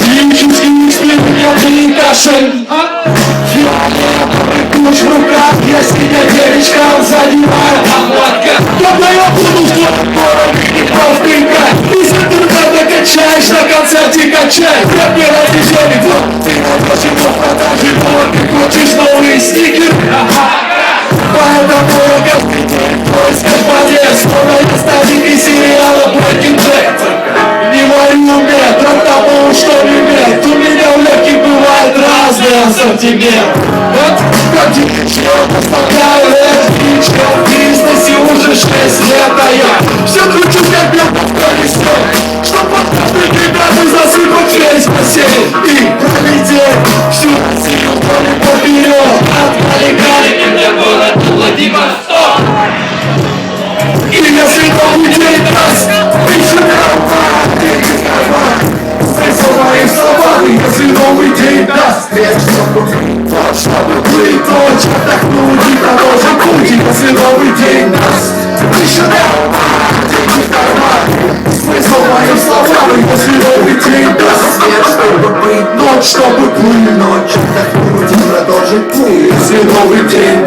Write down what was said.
Дівчинський співпрямий кашель Фиолетовый ключ в руках Если я девичкам задеваю обладка Тогда я буду в твоем городе и полтинка Из интернета качаешь, на концерте качай Я не разрешенный вот Ты найдешь его ассортимент Вот как девичья поставляю Warszawy tylko czatach ludzi na morzu budzi Nazywały dzień nas Wysiadają party i karmaty Zmysł mają stawały Nazywały dzień nas Wieczną by płynąć, to by płynąć Czatach ludzi na morzu budzi Nazywały dzień nas